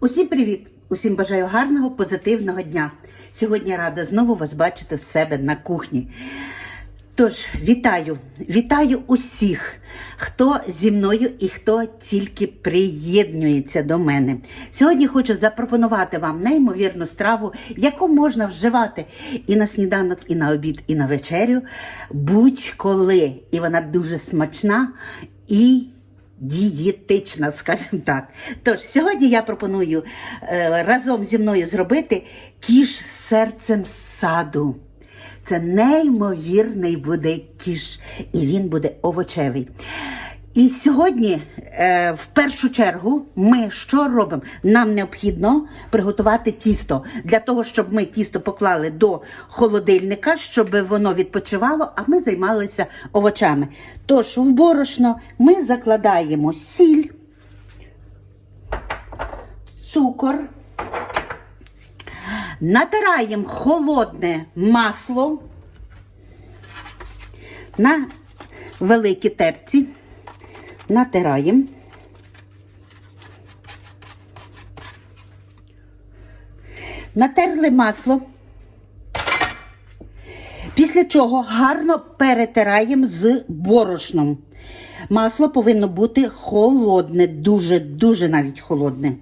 Усім привіт! Усім бажаю гарного, позитивного дня. Сьогодні рада знову вас бачити в себе на кухні. Тож, вітаю, вітаю усіх, хто зі мною і хто тільки приєднується до мене. Сьогодні хочу запропонувати вам неймовірну страву, яку можна вживати і на сніданок, і на обід, і на вечерю, будь-коли. І вона дуже смачна і дієтична, скажімо так. Тож сьогодні я пропоную е, разом зі мною зробити кіш серцем саду. Це неймовірний буде кіш, і він буде овочевий. І сьогодні, е, в першу чергу, ми що робимо? Нам необхідно приготувати тісто для того, щоб ми тісто поклали до холодильника, щоб воно відпочивало, а ми займалися овочами. Тож в борошно ми закладаємо сіль, цукор. Натираємо холодне масло на великій терці. Натираємо. Натерли масло. Після чого гарно перетираємо з борошном. Масло повинно бути холодне, дуже-дуже навіть холодне.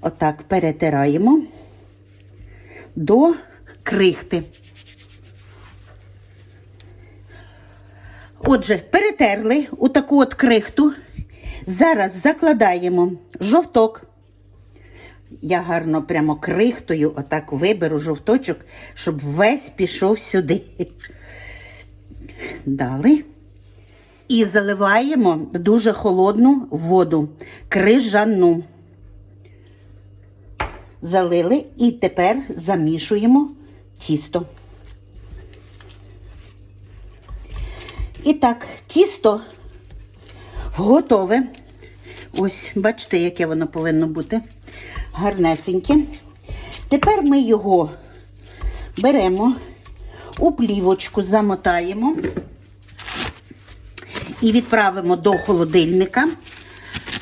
Отак перетираємо до крихти. Отже, перетерли у таку от крихту. Зараз закладаємо жовток. Я гарно прямо крихтою отак виберу жовточок, щоб весь пішов сюди. Далі. І заливаємо дуже холодну воду, крижану залили і тепер замішуємо тісто. І так, тісто готове. Ось, бачите, яке воно повинно бути гарнесеньке. Тепер ми його беремо, у плівочку замотаємо і відправимо до холодильника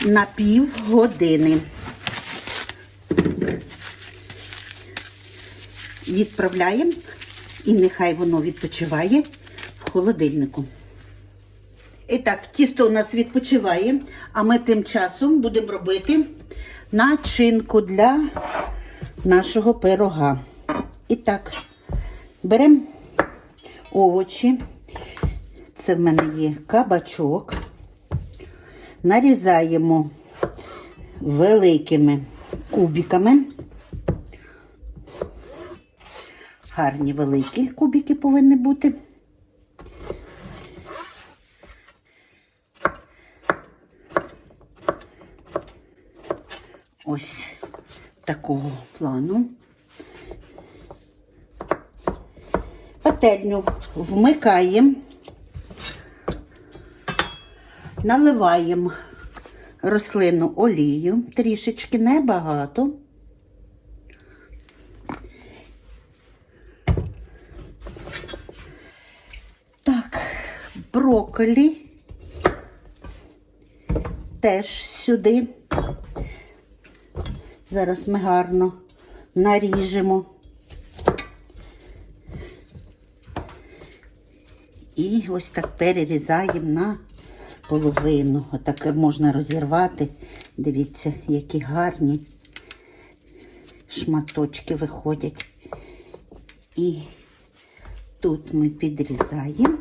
на пів години. відправляємо і нехай воно відпочиває в холодильнику. І так, тісто у нас відпочиває, а ми тим часом будемо робити начинку для нашого пирога. І так, беремо овочі. Це в мене є кабачок. Нарізаємо великими кубиками. Гарні великі кубики повинні бути. Ось такого плану. Пательню вмикаємо, наливаємо рослинну олію, трішечки небагато. Так, брокколі теж сюди. Зараз ми гарно наріжемо. І ось так перерізаємо на половину. Отак можна розірвати. Дивіться, які гарні шматочки виходять. І Тут ми підрізаємо.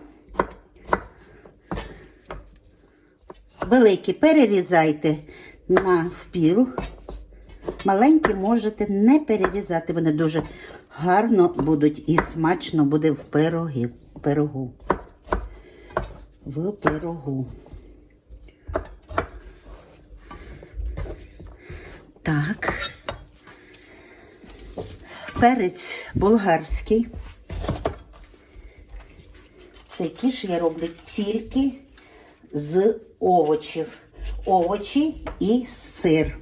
Великі перерізайте на впіл. Маленькі можете не перерізати. Вони дуже гарно будуть і смачно буде в пирогі, в пирогу. В пирогу. Так. Перець болгарський. Цей кіш я роблю тільки з овочів. Овочі і сир.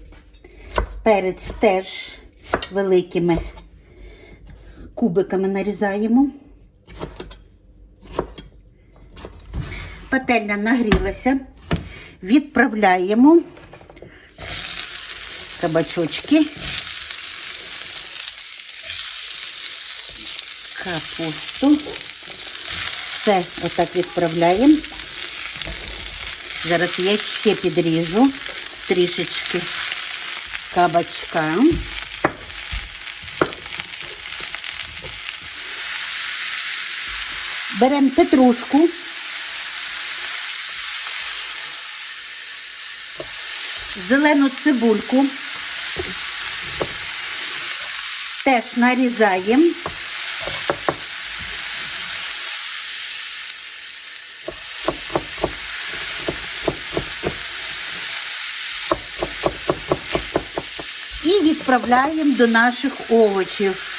Перець теж великими кубиками нарізаємо. Пательня нагрілася. Відправляємо кабачочки, капусту. Все отак відправляємо. Зараз я ще підріжу трішечки кабачка. Беремо петрушку. Зелену цибульку. Теж нарізаємо. І відправляємо до наших овочів.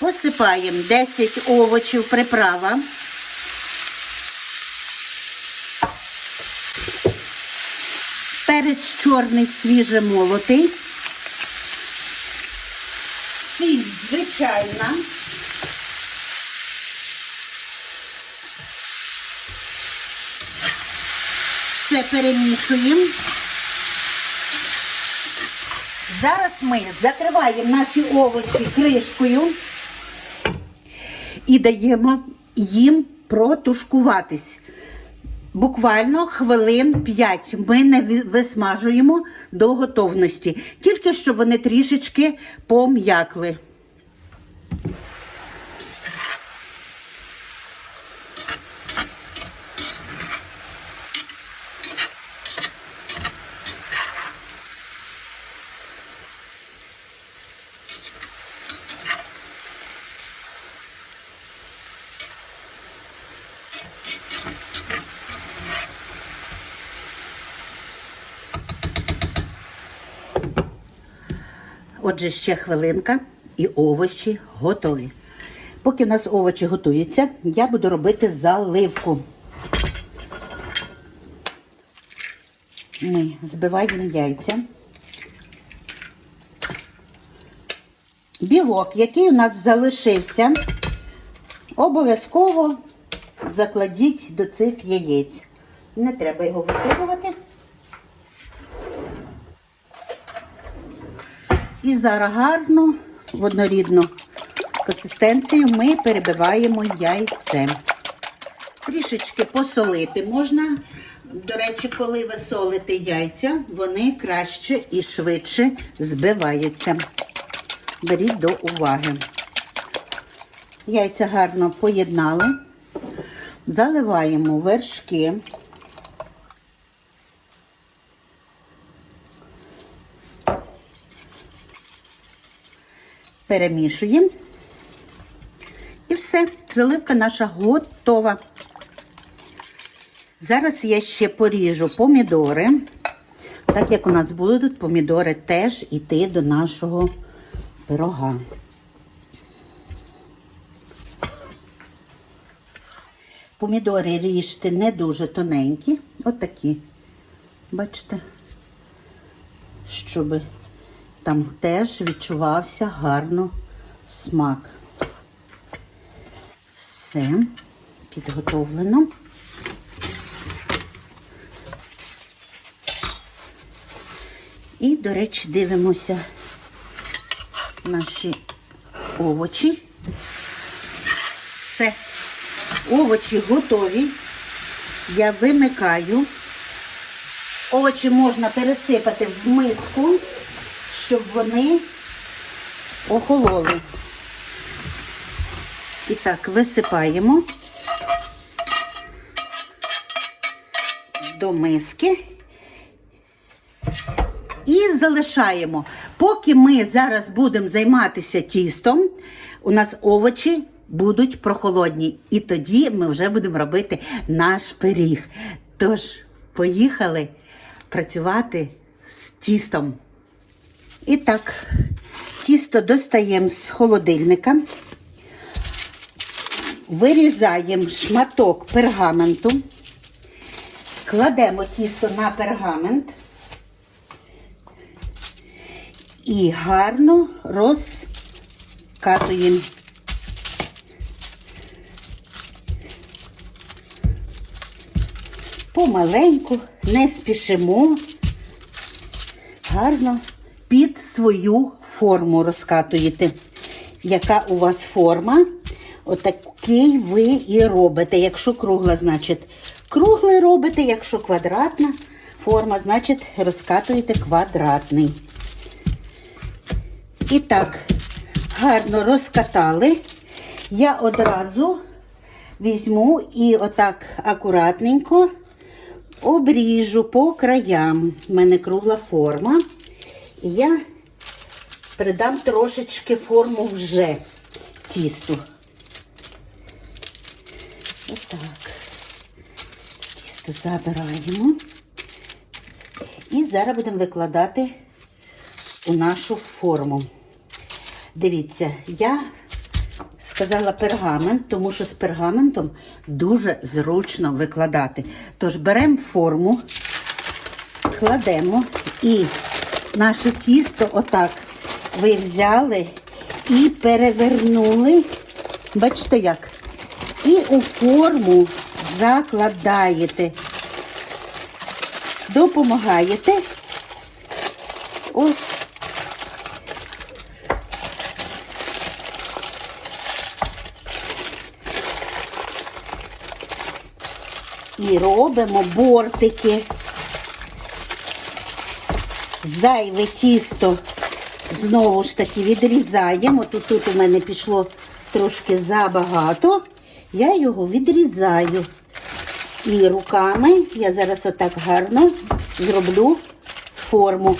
Посипаємо 10 овочів приправа. Перець чорний свіже молотий. Сіль звичайна. Все перемішуємо. Зараз ми закриваємо наші овочі кришкою і даємо їм протушкуватись. Буквально хвилин 5 ми не висмажуємо до готовності, тільки щоб вони трішечки пом'якли. Отже, ще хвилинка і овочі готові. Поки у нас овочі готуються, я буду робити заливку. Ми збиваємо яйця. Білок, який у нас залишився, обов'язково закладіть до цих яєць. Не треба його викидувати. І зараз гарно в однорідну консистенцію ми перебиваємо яйцем. Трішечки посолити можна. До речі, коли ви солите яйця, вони краще і швидше збиваються. Беріть до уваги. Яйця гарно поєднали. Заливаємо вершки. Перемішуємо. І все, заливка наша готова. Зараз я ще поріжу помідори. Так як у нас будуть помідори теж йти до нашого пирога. Помідори ріжте не дуже тоненькі, отакі. Бачите? Щоб там теж відчувався гарно смак. Все підготовлено. І, до речі, дивимося наші овочі. Все, овочі готові. Я вимикаю. Овочі можна пересипати в миску щоб вони охололи. І так, висипаємо до миски і залишаємо. Поки ми зараз будемо займатися тістом, у нас овочі будуть прохолодні. І тоді ми вже будемо робити наш пиріг. Тож, поїхали працювати з тістом. І так, тісто достаємо з холодильника, вирізаємо шматок пергаменту, кладемо тісто на пергамент і гарно розкатуємо. помаленьку, не спішимо. Гарно під свою форму розкатуєте. Яка у вас форма? Отакий ви і робите. Якщо кругла, значить круглий робите, якщо квадратна форма, значить розкатуєте квадратний. І так, гарно розкатали. Я одразу візьму і отак акуратненько обріжу по краям. У мене кругла форма. І я придам трошечки форму вже тісту. Отак. Тісто забираємо. І зараз будемо викладати у нашу форму. Дивіться, я сказала пергамент, тому що з пергаментом дуже зручно викладати. Тож беремо форму, кладемо і наше тісто отак ви взяли і перевернули. Бачите як? І у форму закладаєте. Допомагаєте. Ось. І робимо бортики. Зайве тісто знову ж таки відрізаємо. Тут, тут у мене пішло трошки забагато. Я його відрізаю. І руками я зараз отак гарно зроблю форму.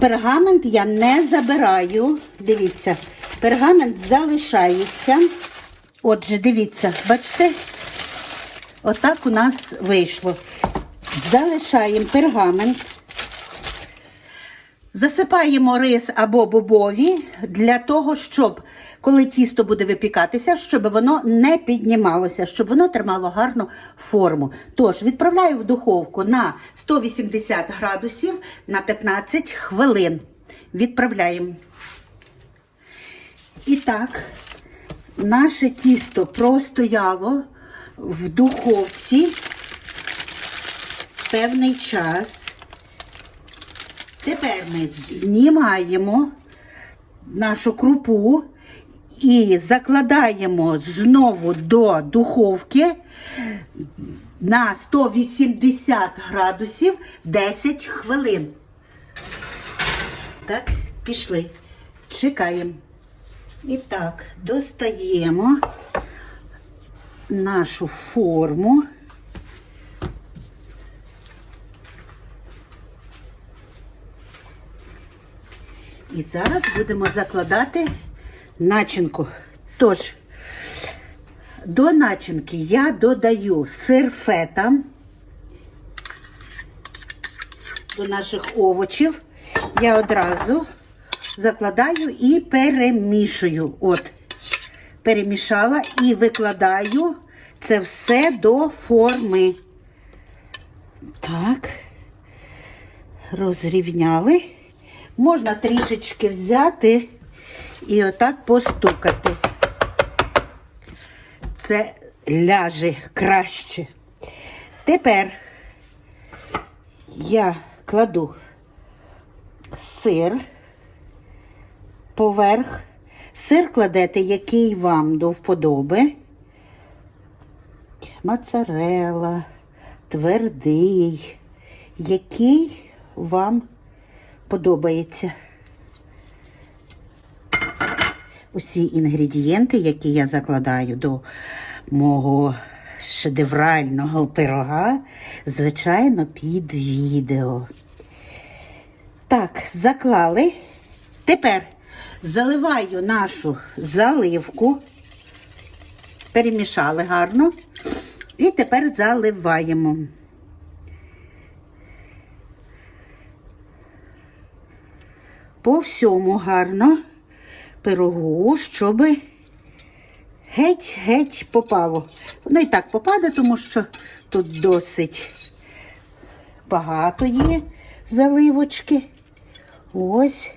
Пергамент я не забираю. Дивіться, пергамент залишається. Отже, дивіться, бачите, отак у нас вийшло. Залишаємо пергамент. Засипаємо рис або бобові для того, щоб коли тісто буде випікатися, щоб воно не піднімалося, щоб воно тримало гарну форму. Тож відправляю в духовку на 180 градусів на 15 хвилин. Відправляємо. І так, наше тісто простояло в духовці певний час. Тепер ми знімаємо нашу крупу і закладаємо знову до духовки на 180 градусів 10 хвилин. Так, пішли. Чекаємо. І так, достаємо нашу форму. І зараз будемо закладати начинку. Тож, до начинки я додаю сир фета до наших овочів. Я одразу закладаю і перемішую. От, перемішала і викладаю це все до форми. Так, розрівняли. Можна трішечки взяти і отак постукати. Це ляже краще. Тепер я кладу сир поверх. Сир кладете, який вам до вподоби. Моцарела, твердий, який вам подобається. Усі інгредієнти, які я закладаю до мого шедеврального пирога, звичайно, під відео. Так, заклали. Тепер заливаю нашу заливку, перемішали гарно. І тепер заливаємо. По всьому гарно пирогу, щоб геть-геть попало. Воно і так попаде, тому що тут досить багато є заливочки. Ось.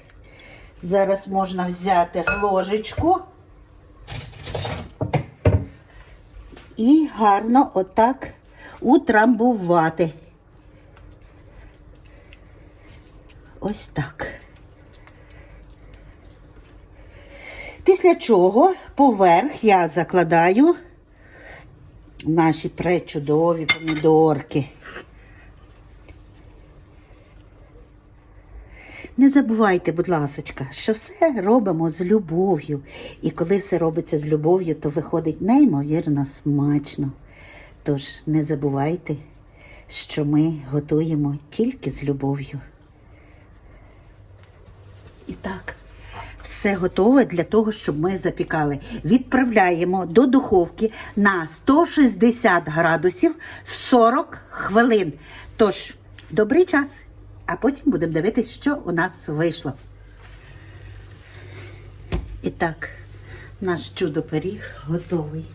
Зараз можна взяти ложечку і гарно отак утрамбувати. Ось так. Після чого поверх я закладаю наші пречудові помідорки. Не забувайте, будь ласочка, що все робимо з любов'ю. І коли все робиться з любов'ю, то виходить неймовірно смачно. Тож не забувайте, що ми готуємо тільки з любов'ю. І так, все готове для того, щоб ми запікали. Відправляємо до духовки на 160 градусів 40 хвилин. Тож, добрий час, а потім будемо дивитися, що у нас вийшло. І так, наш чудо-пиріг готовий.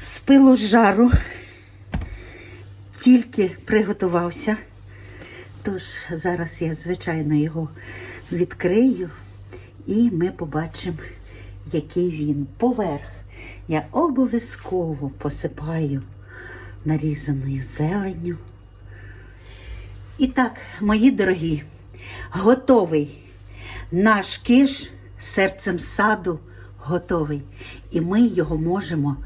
З пилу жару тільки приготувався. Тож зараз я, звичайно, його відкрию і ми побачимо, який він. Поверх я обов'язково посипаю нарізаною зеленню. І так, мої дорогі, готовий наш киш серцем саду готовий. І ми його можемо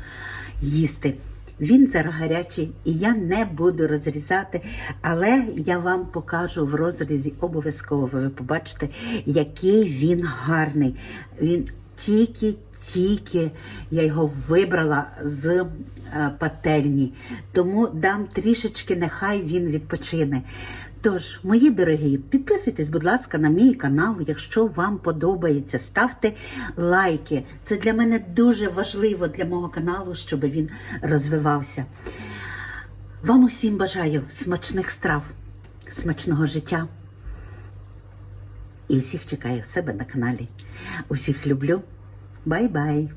їсти. Він зараз гарячий, і я не буду розрізати, але я вам покажу в розрізі обов'язково. Ви побачите, який він гарний. Він тільки-тільки я його вибрала з е, пательні, тому дам трішечки, нехай він відпочине. Тож, мої дорогі, підписуйтесь, будь ласка, на мій канал, якщо вам подобається. Ставте лайки. Це для мене дуже важливо для мого каналу, щоб він розвивався. Вам усім бажаю смачних страв, смачного життя. І усіх чекаю в себе на каналі. Усіх люблю. Бай-бай!